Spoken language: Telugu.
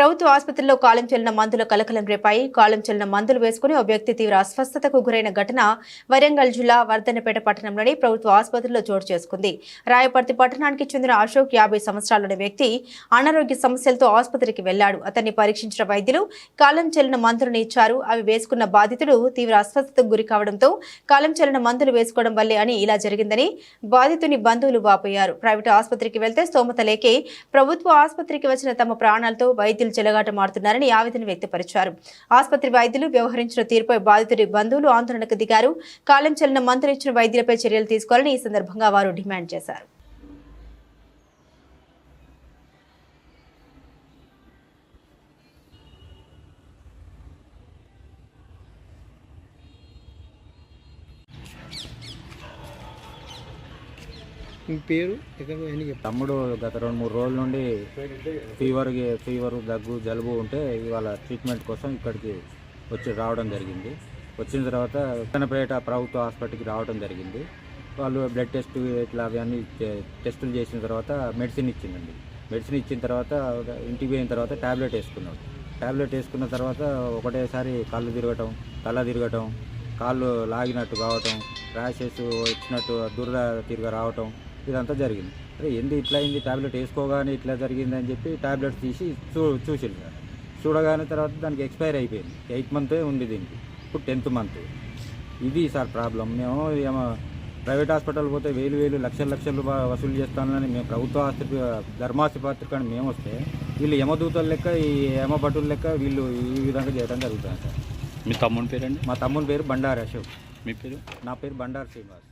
ప్రభుత్వ ఆసుపత్రిలో కాలం చెల్లిన మందుల కలకలం రేపాయి. కాలం చెల్లిన మందులు వేసుకుని ఓ వ్యక్తి తీవ్ర అస్వస్థతకు గురైన ఘటన వరంగల్ జిల్లా వర్ధనపేట పట్టణంలోని ప్రభుత్వ ఆసుపత్రిలో చోటు చేసుకుంది. రాయపర్తి పట్టణానికి చెందిన అశోక్ యాభై సంవత్సరాలున్న వ్యక్తి అనారోగ్య సమస్యలతో ఆసుపత్రికి వెళ్ళాడు అతన్ని పరీక్షించిన వైద్యులు కాలం చెల్లిన మందులను ఇచ్చారు. అవి వేసుకున్న బాధితుడు తీవ్ర అస్వస్థతకు గురి కావడంతో కాలం చెల్లిన మందులు వేసుకోవడం వల్లే అని ఇలా జరిగిందని బాధితుని బంధువులు వాపోయారు. ప్రైవేటు ఆసుపత్రికి వెళ్తే స్తోమత లేకే ప్రభుత్వ ఆసుపత్రికి వచ్చిన తమ ప్రాణాలతో వైద్యులు చెలగాటమాడుతున్నారని ఆవేదన వ్యక్తపరిచారు. ఆసుపత్రి వైద్యులు వ్యవహరించిన తీరుపై బాధితుడి బంధువులు ఆందోళనకు దిగారు. కాలం చెల్లిన మందులు ఇచ్చిన వైద్యులపై చర్యలు తీసుకోవాలని ఈ సందర్భంగా వారు డిమాండ్ చేశారు. మీ పేరు? ఎక్కడ ఎన్ని తమ్ముడు గత రెండు మూడు రోజుల నుండి ఫీవర్ ఫీవర్ దగ్గు జలుబు ఉంటే ఇవాళ ట్రీట్మెంట్ కోసం ఇక్కడికి వచ్చి రావడం జరిగింది. వచ్చిన తర్వాత ఉత్తనపేట ప్రభుత్వ హాస్పిటల్కి రావడం జరిగింది. వాళ్ళు బ్లడ్ టెస్ట్ ఇట్లా అవన్నీ టెస్టులు చేసిన తర్వాత మెడిసిన్ ఇచ్చిందండి. మెడిసిన్ ఇచ్చిన తర్వాత ఇంటికి పోయిన తర్వాత ట్యాబ్లెట్ వేసుకున్నాడు ట్యాబ్లెట్ వేసుకున్న తర్వాత ఒకటేసారి కళ్ళు తిరగటం తల తిరగటం కాళ్ళు లాగినట్టు కావటం ర్యాషెస్ వచ్చినట్టు దురద తిరిగి రావటం ఇదంతా జరిగింది. అరే ఏంది ఇట్లా అయింది? టాబ్లెట్ వేసుకోగానే ఇట్లా జరిగింది అని చెప్పి టాబ్లెట్ తీసి చూ చూసింది చూడగానే తర్వాత దానికి ఎక్స్పైర్ అయిపోయింది. ఎయిత్ మంత్ ఉంది దీనికి. ఇప్పుడు టెన్త్ మంత్. ఇది సార్ ప్రాబ్లం. మేము ఏమో ప్రైవేట్ హాస్పిటల్ పోతే వేలు వేలు లక్షల లక్షలు వసూలు చేస్తానని మేము ప్రభుత్వ ఆసుపత్రి ధర్మాసుపత్రి కానీ మేము వస్తే వీళ్ళు యమదూతల లెక్క ఈ యమభటుల లెక్క వీళ్ళు ఈ విధంగా చేయడం జరుగుతుంది సార్. మీ తమ్ముని పేరండి? మా తమ్ముని పేరు బండారు అశోక్. మీ పేరు? నా పేరు బండారు శ్రీనివాస్.